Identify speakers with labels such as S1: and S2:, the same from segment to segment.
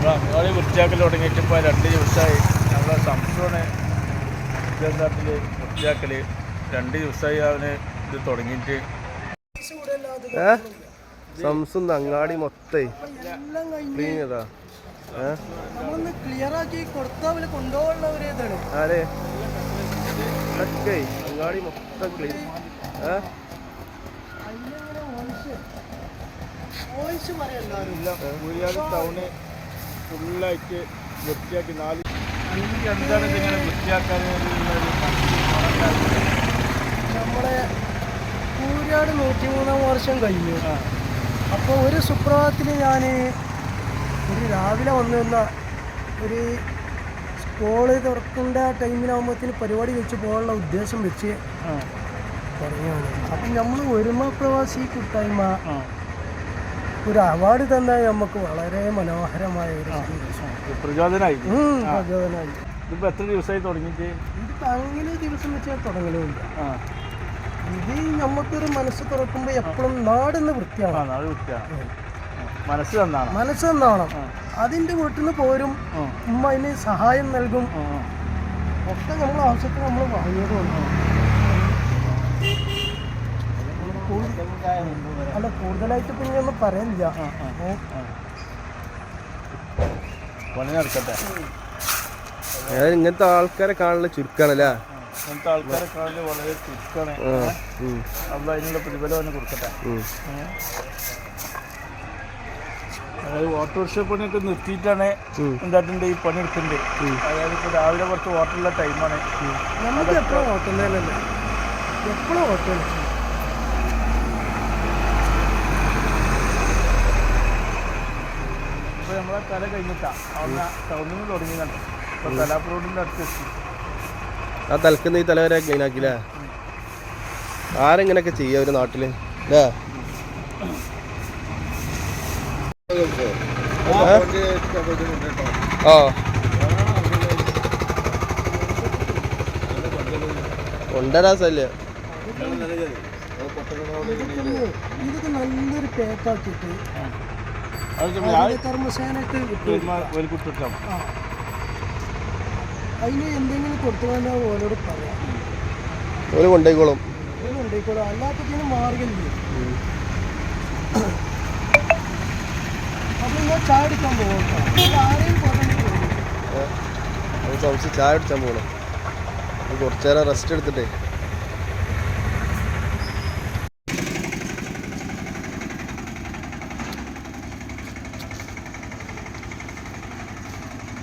S1: നമ്മൾ വൃത്തിയാക്കൽ തുടങ്ങിയിട്ട് ഇപ്പോൾ രണ്ട് ദിവസമായി നമ്മളെ സംശയമാണ് വിദ്യാഭ്യാസത്തിൽ വൃത്തിയാക്കൽ രണ്ട് ദിവസമായി അവന് ഇത് തുടങ്ങിയിട്ട്.
S2: ഏ? സംസും അങ്ങാടി മൊത്തേ. ക്ലീൻ ചെയ്താ ആരെ? അങ്ങാടി മൊത്തം ക്ലീൻ ഏ?
S1: ടൗണ്. ഫുള്ളായിട്ട് വൃത്തിയാക്കി നാല് എനിക്ക് എന്താണ് ഇതിങ്ങനെ വൃത്തിയാക്കാൻ
S3: നമ്മുടെ കൂരാട് നൂറ്റിമൂന്നാം വർഷം കഴിഞ്ഞു. അപ്പോൾ ഒരു സുപ്രഭാതത്തിൽ ഞാൻ ഒരു രാവിലെ വന്നു നിന്ന ഒരു സ്കൂൾ തുറക്കേണ്ട ടൈമിനാകുമ്പോഴത്തേന് പരിപാടി വെച്ച് പോകാനുള്ള ഉദ്ദേശം വെച്ച് തുടങ്ങിയാണ് അപ്പം നമ്മൾ ഒരുമ പ്രവാസി കൂട്ടായ്മ ഒരു അവാർഡ് തന്നെ നമുക്ക് വളരെ മനോഹരമായ ഒരു പ്രചോദനായി
S1: പ്രചോദനമായി.
S3: ഇതിപ്പോ പ്രചോദനമായി.
S1: ഇതിപ്പോൾ എത്ര ദിവസമായി തുടങ്ങിയിട്ട്?
S3: ഇത് അങ്ങനെ ദിവസം വെച്ചാൽ തുടങ്ങലുമില്ല. ഇത് നമുക്കൊരു മനസ്സ് തുറക്കുമ്പോൾ എപ്പോഴും നാടെന്ന് വൃത്തിയാണ്.
S1: മനസ്സ് തന്നാണ്
S3: മനസ്സ് തന്നാണ് അതിന്റെ വീട്ടിൽ നിന്ന് പോരും. ഉമ്മ അതിന് സഹായം നൽകും. ഒക്കെ നമ്മൾ ആവശ്യത്തിന് നമ്മൾ വാങ്ങിയതുകൊണ്ട് അല്ല കൂടുതലായിട്ട് പിന്നെ ഒന്നും പറയുന്നില്ല?
S1: പണി നടക്കട്ടെ.
S2: ഇങ്ങനത്തെ ആൾക്കാരെ കാണുന്ന ചുരുക്കാണല്ലേ?
S1: ഇങ്ങനത്തെ ആൾക്കാരെ കാണൽ വളരെ ചുരുക്കാണ്. അത് അതിനുള്ള പ്രതിഫലം അവന് കൊടുക്കട്ടെ. അതായത് ഓട്ടോറിക്ഷ പണിയൊക്കെ നിർത്തിയിട്ടാണ്
S2: എന്താണ്ട്
S1: എന്തായിട്ടുണ്ട് ഈ പണി എടുക്കുന്നത് അതായത് ഇപ്പോൾ രാവിലെ കുറച്ച് ഓട്ടമുള്ള ടൈമാണ്.
S3: നമുക്ക് എപ്പോഴും ഓട്ടം എപ്പോഴും ഹോട്ടൽ
S1: ഇപ്പോൾ നമ്മളെ കല കഴിഞ്ഞിട്ടാ. അവിടെ ടൗണിൽ നിന്ന് കലാപ്പ് റോഡിന്റെ അടുത്ത്
S2: ആ തലക്കുന്ന ഈ തലവരെ ക്ലീൻ ആക്കില്ലേ ആരെങ്ങനെയൊക്കെ ചെയ്യാ ഒരു നാട്ടിൽ? അല്ലേ ആ? കൊണ്ടരാസല്ലേ
S3: ഇതൊക്കെ നല്ലൊരു പേക്കാക്കിയിട്ട് കർമ്മസേനക്ക്
S1: ഒരു
S3: അതിന് എന്തെങ്കിലും കൊടുത്തുകൊണ്ട് ഓരോട് പറയാം.
S2: കൊണ്ടേക്കോളും.
S3: ഒന്നും ഉണ്ടായിക്കോളൂ അല്ലാത്തതിന് മാർഗമില്ല അപ്പൊ ഞാൻ ചായ എടുക്കാൻ പോകാം ആരെയും പറഞ്ഞു
S2: അത് സംശയം ചായ അടിച്ചാൻ പോകണം കുറച്ചേരം റെസ്റ്റ് എടുത്തിട്ടേ.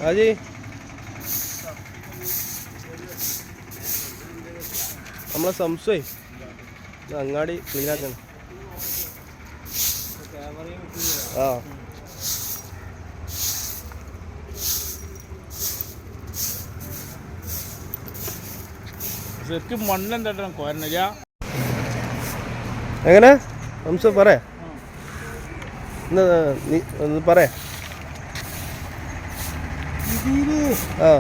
S2: ആജി നമ്മളെ സംശയ. അങ്ങാടി ക്ലീൻ ആക്കണം. ആ.
S1: ശരിക്കും മണ്ണെന്താ കോരണില്ല
S2: എങ്ങനെ? നമുക്ക് പറയാ. പറയാ. ആ.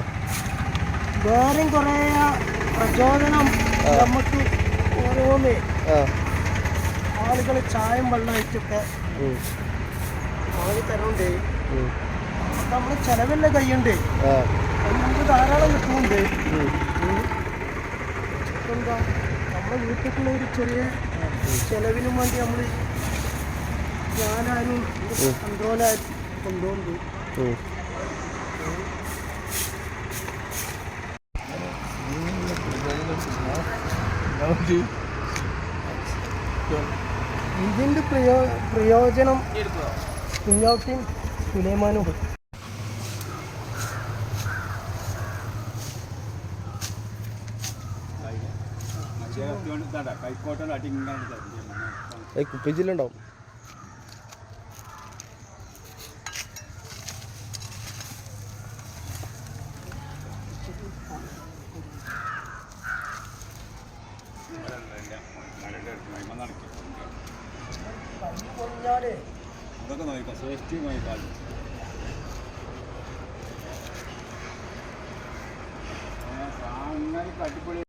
S3: വേറെയും കുറേ പ്രചോദനം നമുക്ക് ഓരോന്ന് ആളുകൾ ചായം വെള്ളമായിട്ടൊക്കെ വാങ്ങി തരുന്നുണ്ട്. നമ്മൾ ചിലവെല്ലാം കയ്യുണ്ട്?
S2: ആ.
S3: നമുക്ക് ധാരാളം കിട്ടുന്നുണ്ട്? എന്താ നമ്മുടെ വീട്ടിലുള്ള ഒരു ചെറിയ ചെലവിനും വേണ്ടി നമ്മൾ ഞാനാരും കൺട്രോളായി കൊണ്ടുപോകുന്നുണ്ട്. ഇതിന്റെ പ്രയോ പ്രയോജനം കുഞ്ഞാട്ടിയും സുലൈമാനും
S2: ഏയ് കുപ്പിച്ചില്ലുണ്ടാവും
S1: നോക്കാം സേഫ്റ്റി നോക്കാം അടിപൊളി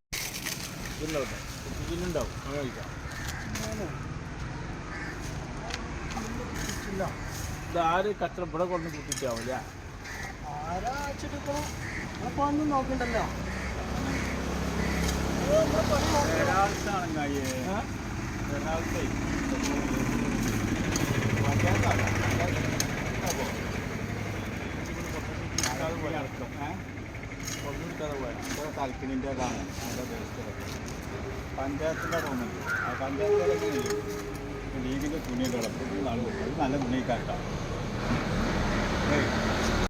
S1: ഇതുണ്ടാവും ഇതിലുണ്ടാവും അങ്ങനെ കഴിക്കാം കച്ചറ ഇവിടെ കൊണ്ട് കുത്തിച്ചാവില്ല
S3: നോക്കണ്ടല്ലോ.
S1: ഒരാൾക്കാണെങ്കിൽ
S4: തലക്കിനിന്റെ കാണാൻ നല്ല ടേസ്റ്റ് പഞ്ചായത്തിന്റെ റൂമുണ്ട് ആ പഞ്ചായത്തിലെ ലീഗിന്റെ തുണിയുടെ നാളെ അത് നല്ല തുണിക്കാട്ടാണ്